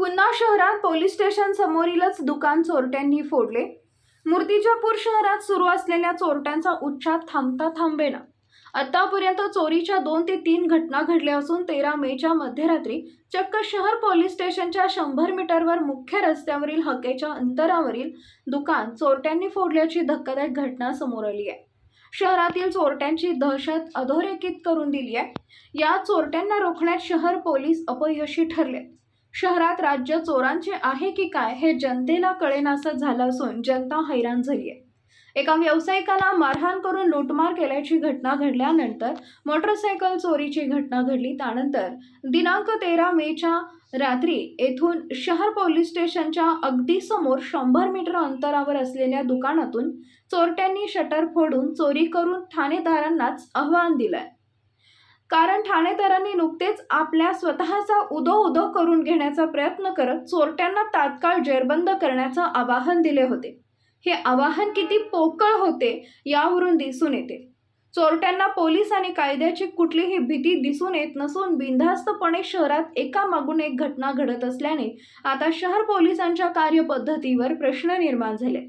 पुन्हा शहरात police station समोरीलच दुकान चोरट्यांनी फोडले. मूर्तिजापूर शहरात सुरू असलेल्या चोरट्यांचा उच्चार थांबता थांबेना. आतापर्यंत चोरीच्या दोन ते तीन घटना घडल्या असून तेरा मेच्या मध्यरात्री चक्क शहर पोलीस स्टेशनच्या शंभर मीटरवर मुख्य रस्त्यावरील हकेच्या अंतरावरील दुकान चोरट्यांनी फोडल्याची धक्कादायक घटना समोर आली आहे. शहरातील चोरट्यांची दहशत अधोरेखित करून दिली आहे. या चोरट्यांना रोखण्यात शहर पोलीस अपयशी ठरले. शहरात राज्य चोरांचे आहे की काय हे जनतेला कळेनासं झालं असून जनता हैराण झाली आहे. एका व्यावसायिकाला मारहाण करून लूटमार केल्याची घटना घडल्यानंतर मोटरसायकल चोरीची घटना घडली. त्यानंतर दिनांक तेरा मेच्या रात्री येथून शहर पोलीस स्टेशनच्या अगदी समोर शंभर मीटर अंतरावर असलेल्या दुकानातून चोरट्यांनी शटर फोडून चोरी करून ठाणेदारांनाच आव्हान दिलंय. कारण ठाणेदारांनी नुकतेच आपल्या स्वतःचा उदो उदो करून घेण्याचा प्रयत्न करत चोरट्यांना तात्काळ जेरबंद करण्याचं आवाहन दिले होते. हे आवाहन किती पोकळ होते यावरून दिसून येते. चोरट्यांना पोलीस आणि कायद्याची कुठलीही भीती दिसून येत नसून बिनधास्तपणे शहरात एकामागून एक घटना घडत असल्याने आता शहर पोलिसांच्या कार्यपद्धतीवर प्रश्न निर्माण झाले.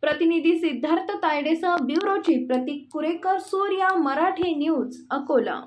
प्रतिनिधी सिद्धार्थ तायडेसह ब्युरोची प्रतीक कुरेकर सूर्या मराठी न्यूज अकोला.